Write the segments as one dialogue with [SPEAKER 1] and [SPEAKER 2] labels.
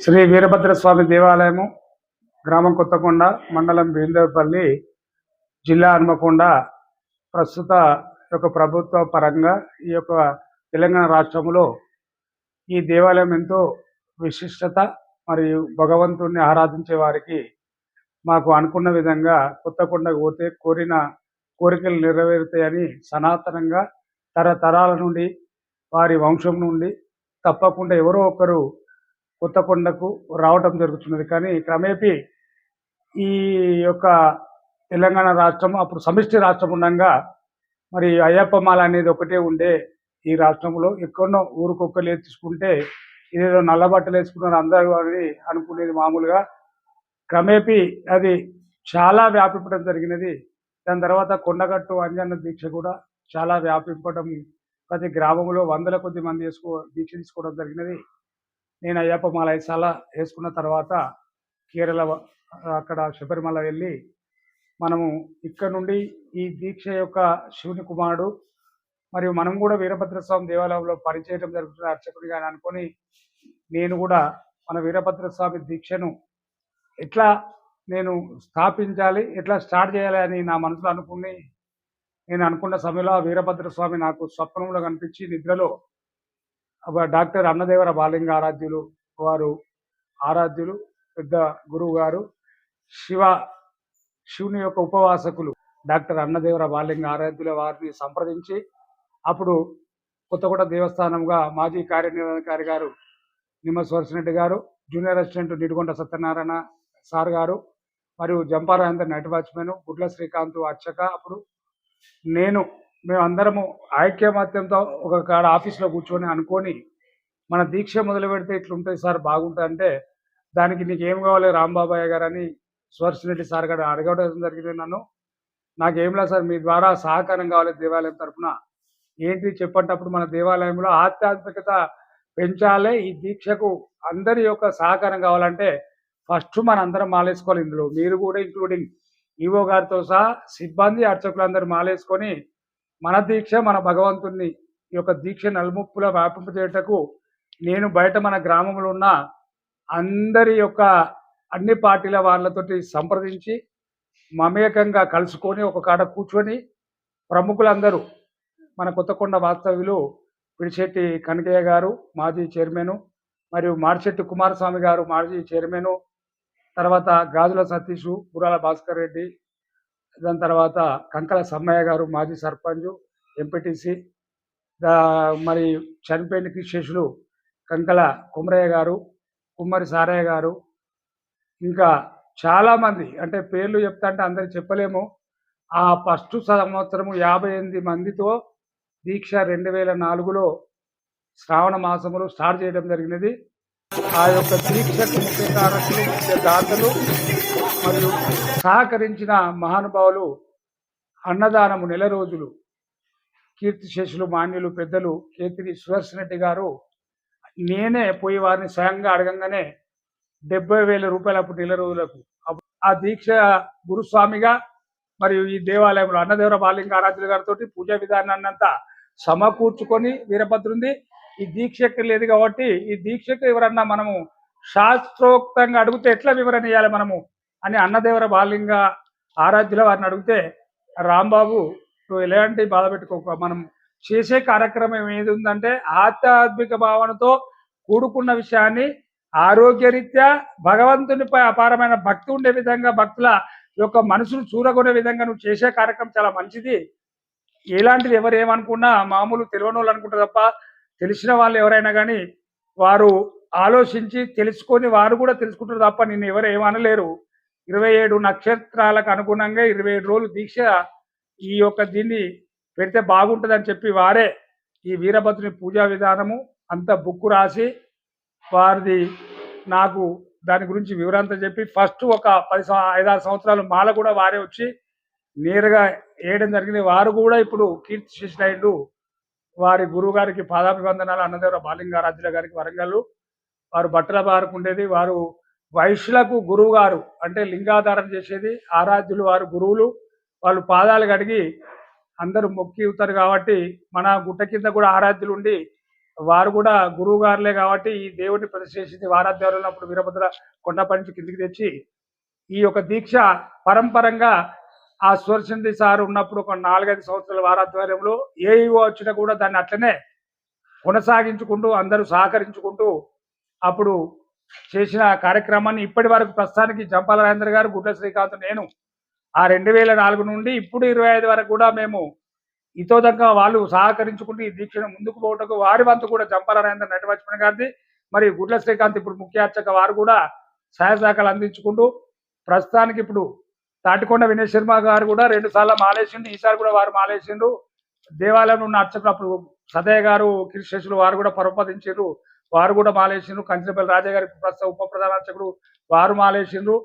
[SPEAKER 1] శ్రీ వీరభద్రస్వామి దేవాలయము గ్రామం కొత్తకొండ మండలం బీందర్పల్లి జిల్లా హనుమకొండ. ప్రస్తుత యొక్క ప్రభుత్వ పరంగా ఈ యొక్క తెలంగాణ రాష్ట్రంలో ఈ దేవాలయం ఎంతో విశిష్టత మరియు భగవంతుణ్ణి ఆరాధించే వారికి మాకు అనుకున్న విధంగా కొత్తకొండకు పోతే కోరిన కోరికలు నెరవేరుతాయని సనాతనంగా తరతరాల నుండి వారి వంశం నుండి తప్పకుండా ఎవరో ఒకరు కొత్తకొండకు రావటం జరుగుతున్నది. కానీ క్రమేపీ ఈ యొక్క తెలంగాణ రాష్ట్రం అప్పుడు సమిష్టి రాష్ట్రం ఉండగా మరి అయ్యప్ప మాల అనేది ఒకటే ఉండే ఈ రాష్ట్రంలో. ఎక్కడో ఊరికొక్కరు తీసుకుంటే ఇదేదో నల్ల బట్టలు వేసుకున్నారు అందరూ అని అనుకునేది మామూలుగా. క్రమేపీ అది చాలా వ్యాపింపడం జరిగినది. దాని తర్వాత కొండగట్టు అంజన్న దీక్ష కూడా చాలా వ్యాపింపడం ప్రతి గ్రామంలో వందల కొద్ది మంది వేసుకో దీక్ష తీసుకోవడం జరిగినది. నేను అయ్యప్ప మాల ఐసాల వేసుకున్న తర్వాత కేరళ అక్కడ శబరిమల వెళ్ళి మనము ఇక్కడ నుండి ఈ దీక్ష యొక్క శివుని కుమారుడు మరియు మనం కూడా వీరభద్రస్వామి దేవాలయంలో పనిచేయడం జరుగుతుంది అర్చకుడిగా అని అనుకొని నేను కూడా మన వీరభద్రస్వామి దీక్షను ఎట్లా నేను స్థాపించాలి ఎట్లా స్టార్ట్ చేయాలి అని నా మనసులో అనుకుని నేను అనుకున్న సమయంలో ఆ వీరభద్రస్వామి నాకు స్వప్నంలో కనిపించి నిద్రలో డాక్టర్ అన్నదేవర బాలింగ ఆరాధ్యులు వారు ఆరాధ్యులు పెద్ద గురువు గారు శివ శివుని యొక్క ఉపవాసకులు డాక్టర్ అన్నదేవర బాలింగ ఆరాధ్యుల వారిని సంప్రదించి అప్పుడు కొత్తగూడ దేవస్థానంగా మాజీ కార్యనిర్వహణాధికారి గారు నిమ్మ గారు junior assistant Nidigonda Satyanarayana sir గారు మరియు జంపారాయందర్ నైట్ వాచ్మెన్ గుడ్ల శ్రీకాంత్ అర్చక అప్పుడు నేను మేమందరము ఐక్యమత్యంతో ఒక కాడ ఆఫీస్లో కూర్చొని అనుకొని మన దీక్ష మొదలు పెడితే ఇట్లుంటుంది సార్ బాగుంటుంది అంటే దానికి నీకు ఏం కావాలి రాంబాబాయ్ గారు అని సుదర్శనరెడ్డి సార్ గారు అడగడం జరిగింది నన్ను. నాకేమిలా లేదు సార్ మీ ద్వారా సహకారం కావాలి దేవాలయం తరఫున. ఏంటి చెప్పేటప్పుడు మన దేవాలయంలో ఆధ్యాత్మికత పెంచాలి ఈ దీక్షకు అందరి యొక్క సహకారం కావాలంటే ఫస్ట్ మన అందరం మాలేసుకోవాలి ఇందులో. మీరు కూడా ఇంక్లూడింగ్ ఈవో గారితో సహా సిబ్బంది అర్చకులందరూ మాలేసుకొని మన దీక్ష మన భగవంతుణ్ణి ఈ యొక్క దీక్ష నలుముప్పుల వ్యాపింపజేయటకు నేను బయట మన గ్రామంలో ఉన్న అందరి యొక్క అన్ని పార్టీల వాళ్ళతోటి సంప్రదించి మమేకంగా కలుసుకొని ఒక కాడ కూర్చొని ప్రముఖులందరూ మన కొత్తకొండ వాస్తవ్యులు పిడిశెట్టి కనకయ్య గారు మాజీ చైర్మను మరియు మాడిశెట్టి కుమారస్వామి గారు మాజీ చైర్మను తర్వాత గాజుల సతీష్ బురాల భాస్కర్ రెడ్డి దాని తర్వాత కంకల సమ్మయ్య గారు మాజీ సర్పంచ్ ఎంపీటీసీ మరి చనిపోయిన శిష్యులు కంకల కుమరయ్య గారు కుమ్మరి సారయ్య గారు ఇంకా చాలామంది అంటే పేర్లు చెప్తా అంటే అందరికి చెప్పలేము. ఆ ఫస్ట్ సంవత్సరము యాభై ఎనిమిది మందితో దీక్ష రెండు వేల నాలుగులో శ్రావణ మాసములో స్టార్ట్ చేయడం జరిగినది. ఆ యొక్క దీక్షకు ముఖ్య కారకులు ముఖ్య దాతలు మరియు సహకరించిన మహానుభావులు అన్నదానము నెల రోజులు కీర్తిశేషులు మాన్యులు పెద్దలు కేతిరి సుదర్శన్ రెడ్డి గారు నేనే పోయి వారిని స్వయంగా అడగంగానే డెబ్బై వేల రూపాయలు అప్పుడు నెల రోజులకు. ఆ దీక్ష గురుస్వామిగా మరియు ఈ దేవాలయంలో అన్నదేవర బాలింగ ఆరాధ్యుల గారితో పూజా విధానాన్ని అంతా సమకూర్చుకొని వీరభద్రుంది. ఈ దీక్షకు లేదు కాబట్టి ఈ దీక్షకు ఎవరన్నా మనము శాస్త్రోక్తంగా అడిగితే ఎట్లా వివరణ ఇవ్వాలి మనము? అని అన్నదేవర బాలింగ ఆరాధ్యుల వారిని అడిగితే రాంబాబు నువ్వు ఎలాంటి బాధ పెట్టుకోక. మనం చేసే కార్యక్రమం ఏది ఉందంటే ఆధ్యాత్మిక భావనతో కూడుకున్న విషయాన్ని ఆరోగ్యరీత్యా భగవంతునిపై అపారమైన భక్తి ఉండే విధంగా భక్తుల యొక్క మనసును చూరగొనే విధంగా నువ్వు చేసే కార్యక్రమం చాలా మంచిది. ఎలాంటిది ఎవరు ఏమనుకున్నా మామూలు తెలియని వాళ్ళు అనుకుంటారు తప్ప తెలిసిన వాళ్ళు ఎవరైనా కానీ వారు ఆలోచించి తెలుసుకొని వారు కూడా తెలుసుకుంటారు తప్ప నిన్ను ఎవరు ఏమనలేరు. ఇరవై ఏడు నక్షత్రాలకు అనుగుణంగా ఇరవై ఏడు రోజులు దీక్ష ఈ యొక్క దీన్ని పెడితే బాగుంటుందని చెప్పి వారే ఈ వీరభద్రుని పూజా విధానము అంత బుక్ రాసి వారిది నాకు దాని గురించి వివరంతా చెప్పి ఫస్ట్ ఒక పది ఐదారు సంవత్సరాలు మాల కూడా వారే వచ్చి నేరుగా వేయడం జరిగింది. వారు కూడా ఇప్పుడు కీర్తి శిష్యులైండు వారి గురువు గారికి పాదాభివందనాలు అన్నదేవర బాలింగారాజుల గారికి వరంగల్ వారు బట్టల బారుకుండేది వారు వైశ్యులకు గురువుగారు అంటే లింగాధారం చేసేది ఆరాధ్యులు వారు గురువులు వాళ్ళు పాదాలు కడిగి అందరూ మొక్కి అవుతారు కాబట్టి మన గుట్ట కింద కూడా ఆరాధ్యులు ఉండి వారు కూడా గురువు గారులే కాబట్టి ఈ దేవుడిని ప్రదర్శించింది చేసింది ఉన్నప్పుడు వీరభద్ర కొండపై నుంచి కిందికి తెచ్చి ఈ యొక్క దీక్ష పరంపరంగా ఆ స్వర్శంతి సార్ ఉన్నప్పుడు ఒక నాలుగైదు సంవత్సరాల వారాధ్వర్యంలో ఏ వచ్చినా కూడా దాన్ని అట్లనే కొనసాగించుకుంటూ అందరూ సహకరించుకుంటూ అప్పుడు చేసిన కార్యక్రమాన్ని ఇప్పటి వరకు ప్రస్తుతానికి జంపాల రాజేంద్ర గారు గుడ్ల శ్రీకాంత్ నేను ఆ రెండు వేల నాలుగు నుండి ఇప్పుడు ఇరవై ఐదు వరకు కూడా మేము ఇతోదంగా వాళ్ళు సహకరించుకుంటూ ఈ దీక్షను ముందుకు పోవటకు వారి వంతు కూడా జంపాల రాజేంద్ర నటవచ్చిన గారిది మరి గుడ్ల శ్రీకాంత్ ఇప్పుడు ముఖ్య అర్చక వారు కూడా సహాయ సహకాలు అందించుకుంటూ ప్రస్తుతానికి ఇప్పుడు తాటికొండ వినయ్ శర్మ గారు కూడా రెండు సార్లు మాలేసిండు ఈసారి కూడా వారు మాలేసిండు. దేవాలయంలో ఉన్న అర్చకులు అప్పుడు సదయ్య గారు కిరిశేషులు వారు కూడా పరపదించారు వారు కూడా మాలేసిండ్రు. కంచినపల్లి రాజా గారి ప్రస్తుత ఉప ప్రధాన అర్చకుడు వారు మాలేసిండ్రు.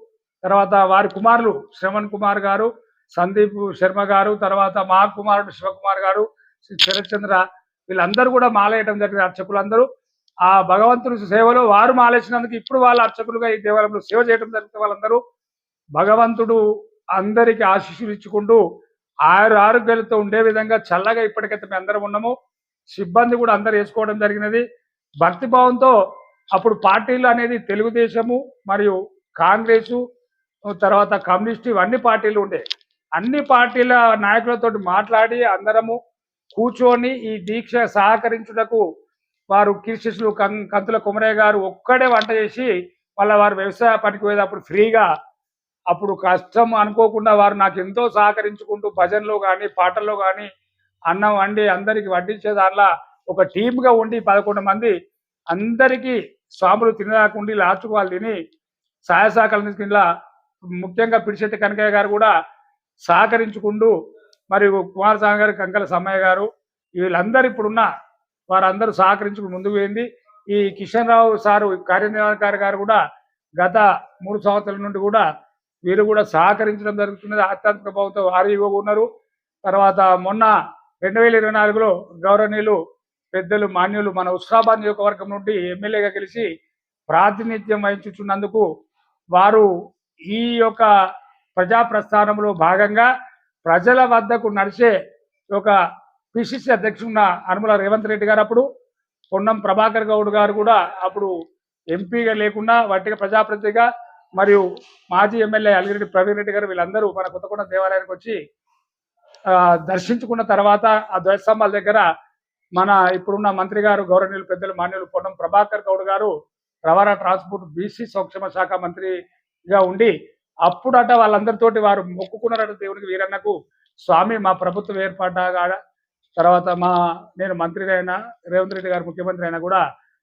[SPEAKER 1] తర్వాత వారి కుమారులు శ్రవణ్ కుమార్ గారు సందీప్ శర్మ గారు తర్వాత మా కుమారుడు శివకుమార్ గారు శ్రీ శరత్చంద్ర వీళ్ళందరూ కూడా మాలేయటం జరిగింది అర్చకులందరూ. ఆ భగవంతుని సేవలో వారు మాలేసినందుకు ఇప్పుడు వాళ్ళ అర్చకులుగా ఈ దేవాలయంలో సేవ చేయడం జరుగుతుంది వాళ్ళందరూ భగవంతుడు అందరికి ఆశీస్సులు ఇచ్చుకుంటూ ఆరు ఆరోగ్యాలతో ఉండే విధంగా చల్లగా ఇప్పటికైతే మేము అందరం ఉన్నాము. సిబ్బంది కూడా అందరు వేసుకోవడం జరిగినది. భక్తిభావంతో అప్పుడు పార్టీలు అనేది తెలుగుదేశము మరియు కాంగ్రెసు తర్వాత కమ్యూనిస్ట్ ఇవన్నీ పార్టీలు ఉండే. అన్ని పార్టీల నాయకులతో మాట్లాడి అందరము కూర్చొని ఈ దీక్ష సహకరించుటకు వారు కీర్షిస్లు కం కంతుల కుమరయ్య గారు ఒక్కడే వంట చేసి వాళ్ళ వారు వ్యవసాయ పనికి పోయేటప్పుడు ఫ్రీగా అప్పుడు కష్టం అనుకోకుండా వారు నాకు ఎంతో సహకరించుకుంటూ భజనలో కానీ పాటల్లో కానీ అన్నం వండి అందరికి వడ్డించే దానిలో ఒక టీమ్గా ఉండి పదకొండు మంది అందరికీ స్వాములు తినకుండా లాస్ట్కు వాళ్ళు తిని సహాయ సహకారం ఇలా ముఖ్యంగా పిడిశెట్టి కనకయ్య గారు కూడా సహకరించుకుంటూ మరియు కుమారస్వామి గారు కంకల సమ్మయ్య గారు వీళ్ళందరూ ఇప్పుడున్న వారందరూ సహకరించుకుని ముందుకు పోయింది. ఈ కిషన్ రావు సారు కార్యనిర్వాహకారి గారు కూడా గత మూడు సంవత్సరాల నుండి కూడా వీరు కూడా సహకరించడం జరుగుతున్నది. ఆధ్యాత్మిక భావంతో ఆర్ఈఓ ఉన్నారు. తర్వాత మొన్న రెండు వేల ఇరవై నాలుగులో గౌరవనీయులు పెద్దలు మాన్యులు మన ఉస్రాబాద్ నియోజకవర్గం నుండి ఎమ్మెల్యేగా గెలిచి ప్రాతినిధ్యం వహించుచున్నందుకు వారు ఈ యొక్క ప్రజా ప్రస్థానంలో భాగంగా ప్రజల వద్దకు నడిచే ఒక పిసిసి అధ్యక్షున్న అనుమల రేవంత్ రెడ్డి గారు అప్పుడు పొన్నం ప్రభాకర్ గౌడ్ గారు కూడా అప్పుడు ఎంపీగా లేకుండా వాటిగా ప్రజాప్రతినిధిగా మరియు మాజీ ఎమ్మెల్యే అలిగిరెడ్డి ప్రవీణ్ రెడ్డి గారు వీళ్ళందరూ మన కొత్తకొండ దేవాలయానికి వచ్చి దర్శించుకున్న తర్వాత ఆ ధ్వజస్తంభాల దగ్గర మన ఇప్పుడున్న మంత్రి గారు గౌరవనీయులు పెద్దలు మాన్యులు పొన్నం ప్రభాకర్ గౌడ్ గారు రవాణా ట్రాన్స్పోర్ట్ బీసీ సంక్షేమ శాఖ మంత్రిగా ఉండి అప్పుడట వాళ్ళందరితోటి వారు మొక్కుకున్నారట దేవునికి వీరన్నకు. స్వామి మా ప్రభుత్వం ఏర్పడ్డాగా తర్వాత మా నేను మంత్రి అయినా రేవంత్ రెడ్డి గారు ముఖ్యమంత్రి అయినా కూడా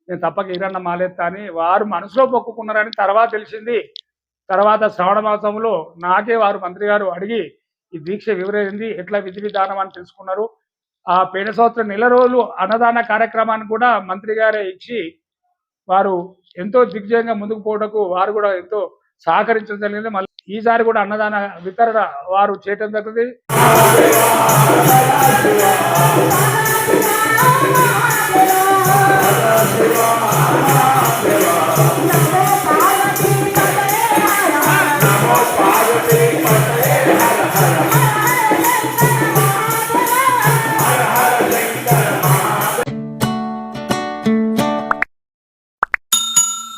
[SPEAKER 1] నేను తప్పక ఈరన్న మాలేత్తా అని వారు మనసులో మొక్కుకున్నారని తర్వాత తెలిసింది. తర్వాత శ్రావణ మాసంలో నాకే వారు మంత్రి గారు అడిగి ఈ దీక్ష వివరైంది ఎట్లా విధి విధానం అని తెలుసుకున్నారు. ఆ పేద సంవత్సరం నెల రోజులు అన్నదాన కార్యక్రమాన్ని కూడా మంత్రి గారే ఇచ్చి వారు ఎంతో దిగ్జయంగా ముందుకు పోవటకు వారు కూడా ఎంతో సహకరించడం జరిగింది. మళ్ళీ ఈసారి కూడా అన్నదాన వితరణ వారు చేయటం జరిగింది
[SPEAKER 2] Thank